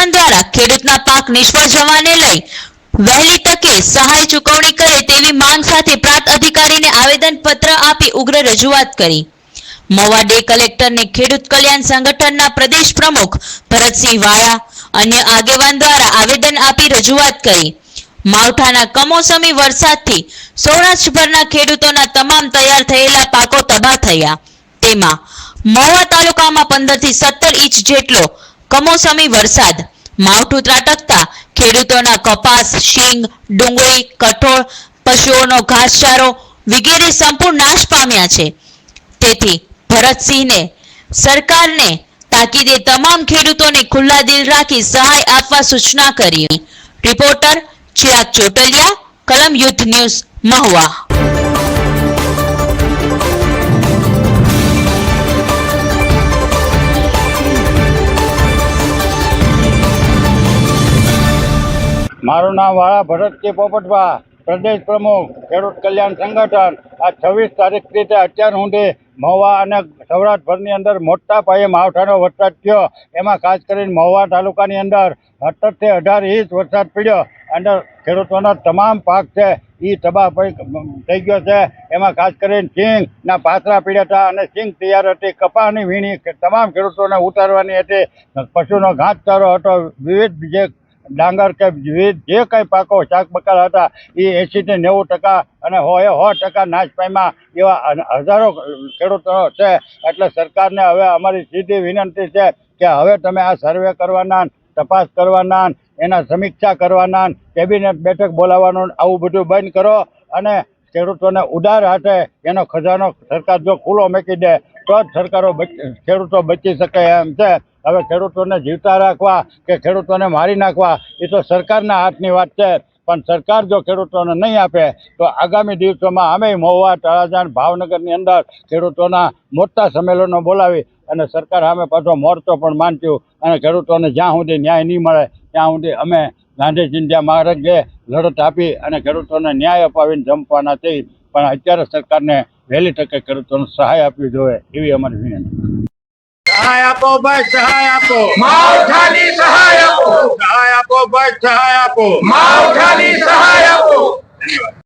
આગેવાન દ્વારા ખેડૂતના પાક નિષ્ફળ જવાને લઈ વહેલી તકે સહાય ચૂકવણી કરે તેવી માંગ સાથે પ્રાંત અધિકારીને આવેદન પત્ર આપી ઉગ્ર રજૂઆત કરી. મહુવા ડે કલેક્ટરને ખેડૂત કલ્યાણ સંગઠનના પ્રદેશ પ્રમુખ ભરતસિંહ વાળા અન્ય આગેવાન દ્વારા આવેદન આપી રજૂઆત કરી. માવઠાના કમોસમી વરસાદથી સૌરાષ્ટ્રભરના ખેડૂતોના તમામ તૈયાર થયેલા પાકો તબાહ થયા. તેમાં મહુવા તાલુકામાં પંદરથી સત્તર ઇંચ જેટલો કમોસમી વરસાદ માવઠું ત્રાટકતા, ખેડૂતોના કપાસ, શીંગ, ડુંગળી, કઠોળ, પશુઓનો ઘાસચારો વગેરે સંપૂર્ણ નાશ પામ્યા છે. તેથી ભરતસિંહને સરકારને તાકીદે તમામ ખેડૂતોને ખુલ્લા દિલ રાખી સહાય આપવા સૂચના કરી. રિપોર્ટર ચિરાગ ચોટલિયા, કલમ યુદ્ધ ન્યૂઝ, મહુવા. મારું નામ વાળા ભરતજી પોપટભા, પ્રદેશ પ્રમુખ, ખેડૂત કલ્યાણ સંગઠન. આ છવ્વીસ તારીખ રીતે અત્યાર સુધી મહુવા અને સૌરાષ્ટ્રભરની અંદર મોટા પાયે માવઠાનો વરસાદ થયો. એમાં ખાસ કરીને મહુવા તાલુકાની અંદર સત્તરથી અઢાર ઇંચ વરસાદ પડ્યો. અંદર ખેડૂતોના તમામ પાક છે એ તબાહ થઈ ગયો છે. એમાં ખાસ કરીને સિંગના પાથરા પીડ્યા હતા અને સિંગ તૈયાર હતી. કપાસની વીણી તમામ ખેડૂતોને ઉતારવાની હતી. પશુનો ઘાસચારો હતો. વિવિધ જે ડાંગર કે વિવિધ જે કંઈ પાકો શાક બકાલા હતા એ એંશીથી નેવું ટકા અને સો એ સો ટકા નાશ પામ્યા એવા હજારો ખેડૂતો છે. એટલે સરકારને હવે અમારી સીધી વિનંતી છે કે હવે તમે આ સર્વે કરવાના, તપાસ કરવાના, એના સમીક્ષા કરવાના, કેબિનેટ બેઠક બોલાવવાનું, આવું બધું બંધ કરો અને ખેડૂતોને ઉદાર હાથે એનો ખજાનો સરકાર જો ખુલ્લો મૂકી દે, તો જ સરકારો ખેડૂતો બચી શકે એમ છે. હવે ખેડૂતોને જીવતા રાખવા કે ખેડૂતોને મારી નાખવા, એ તો સરકારના હાથની વાત છે. પણ સરકાર જો ખેડૂતોને નહીં આપે, તો આગામી દિવસોમાં અમે મહુવા તળાજા ભાવનગરની અંદર ખેડૂતોના મોટા સંમેલનો બોલાવી અને સરકાર સામે પાછો મોરચો પણ માંડ્યું અને ખેડૂતોને જ્યાં સુધી ન્યાય નહીં મળે, ત્યાં સુધી અમે ગાંધીજી જ્યાં માર્ગે લડત આપી અને ખેડૂતોને ન્યાય અપાવીને જમવાના થઈ પણ અત્યારે સરકારને વહેલી તકે ખેડૂતોને સહાય આપવી જોઈએ, એવી અમારી વિનંતી. સહાય આપો ભાઈ સહાય આપો. માવઠાની સહાય આપો. સહાય આપો ભાઈ સહાય આપો. માવઠાની સહાય આપો. ધન્યવાદ